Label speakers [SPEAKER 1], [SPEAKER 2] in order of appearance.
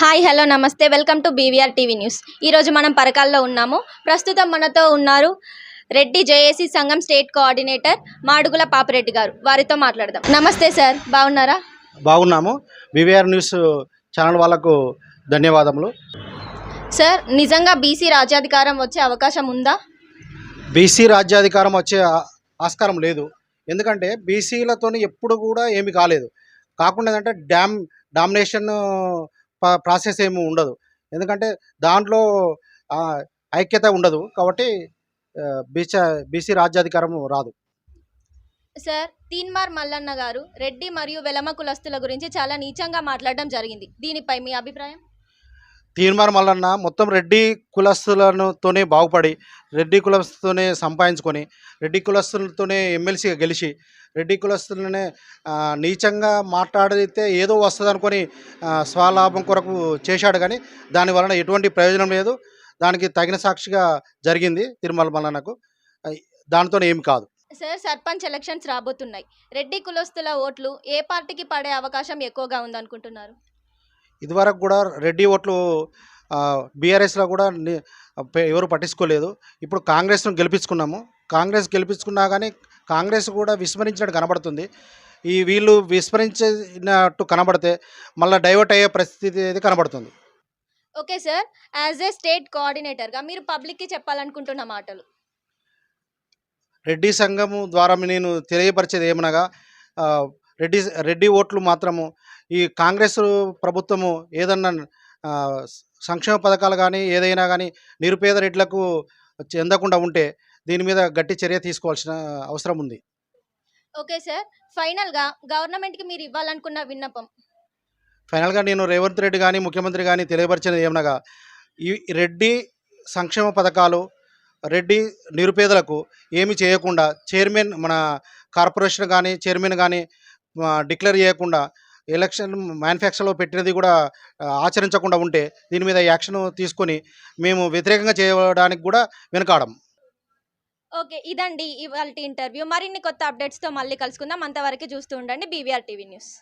[SPEAKER 1] Hi hello నమస్తే. Welcome to BVR TV news ఈరోజు మనం పరకాల్లో ఉన్నాము. ప్రస్తుతం మనతో ఉన్నారు రెడ్డి జేఏసీ సంఘం స్టేట్ కోఆర్డినేటర్ మాడుగుల పాపిరెడ్డి గారు. వారితో మాట్లాడదాం. నమస్తే సార్. బాగున్నారా?
[SPEAKER 2] బాగున్నాము. వివిఆర్ న్యూస్ ఛానల్ వాళ్ళకు ధన్యవాదములు.
[SPEAKER 1] సార్ నిజంగా బీసీ రాజ్యాధికారం వచ్చే అవకాశం ఉందా?
[SPEAKER 2] బీసీ రాజ్యాధికారం వచ్చే ఆస్కారం లేదు. ఎందుకంటే బీసీలతోని ఎప్పుడు కూడా ఏమి కాలేదు. కాకుండా ఏంటంటే డ్యామ్ డామినేషన్ ప్రాసెస్ ఏమి ఉండదు. ఎందుకంటే దాంట్లో ఐక్యత ఉండదు కాబట్టి ఆ, బీసీ బీసీ రాజ్యాధికారం రాదు.
[SPEAKER 1] సార్ తీన్మార్ మల్లన్న గారు రెడ్డి మరియు వెలమ కులస్తుల గురించి చాలా నీచంగా మాట్లాడడం జరిగింది. దీనిపై మీ అభిప్రాయం?
[SPEAKER 2] తీర్మానం మల్లన్న మొత్తం రెడ్డి కులస్తులతోనే బాగుపడి రెడ్డి కులస్తులతోనే సంపాదించుకొని రెడ్డి కులస్తులతోనే ఎమ్మెల్సీగా గెలిచి రెడ్డి కులస్తులనే నీచంగా మాట్లాడితే ఏదో వస్తుంది అనుకొని స్వలాభం కొరకు చేశాడు కానీ దాని వలన ఎటువంటి ప్రయోజనం లేదు. దానికి తగిన సాక్షిగా జరిగింది తిరుమల మల్లన్నకు. దానితో ఏమి కాదు.
[SPEAKER 1] సార్ సర్పంచ్ ఎలక్షన్స్ రాబోతున్నాయి. రెడ్డి కులస్తుల ఓట్లు ఏ పార్టీకి పడే అవకాశం ఎక్కువగా ఉందనుకుంటున్నారు?
[SPEAKER 2] ఇదివరకు కూడా రెడ్డి ఓట్లు బీఆర్ఎస్లో కూడా ఎవరు పట్టించుకోలేదు. ఇప్పుడు కాంగ్రెస్ను గెలిపించుకున్నాము. కాంగ్రెస్ గెలిపించుకున్నా కానీ కాంగ్రెస్ కూడా విస్మరించినట్టు కనబడుతుంది. ఈ వీళ్ళు విస్మరించినట్టు కనబడితే మళ్ళీ డైవర్ట్ అయ్యే పరిస్థితి అనేది కనబడుతుంది.
[SPEAKER 1] Okay sir. As a state కోఆర్డినేటర్గా మీరు పబ్లిక్కి చెప్పాలనుకుంటున్న మాటలు.
[SPEAKER 2] రెడ్డి సంఘము ద్వారా నేను తెలియపరిచేది ఏమనగా రెడ్డి రెడ్డి ఓట్లు మాత్రము ఈ కాంగ్రెస్ ప్రభుత్వము ఏదన్నా సంక్షేమ పథకాలు కానీ ఏదైనా కానీ నిరుపేద రెడ్లకు చెందకుండా ఉంటే దీని మీద గట్టి చర్య తీసుకోవాల్సిన అవసరం ఉంది.
[SPEAKER 1] Okay sir. ఫైనల్గా గవర్నమెంట్కి మీరు ఇవ్వాలనుకున్న విన్నపం.
[SPEAKER 2] ఫైనల్గా నేను రేవంత్ రెడ్డి కానీ ముఖ్యమంత్రి కానీ తెలియపరిచినది ఏమనగా ఈ రెడ్డి సంక్షేమ పథకాలు రెడ్డి నిరుపేదలకు ఏమి చేయకుండా చైర్మన్ మన కార్పొరేషన్ కానీ చైర్మన్ కానీ డిక్లేర్ చేయకుండా ఎలక్షన్ మ్యానుఫ్యాక్చర్లో పెట్టినది కూడా ఆచరించకుండా ఉంటే దీని మీద యాక్షన్ తీసుకొని మేము వ్యతిరేకంగా చేయడానికి కూడా వెనకాడం.
[SPEAKER 1] ఓకే ఇదండి ఇవాళ ఇంటర్వ్యూ. మరిన్ని కొత్త అప్డేట్స్తో మళ్ళీ కలుసుకుందాం. అంతవరకు చూస్తూ ఉండండి బీవీఆర్ టీవీ న్యూస్.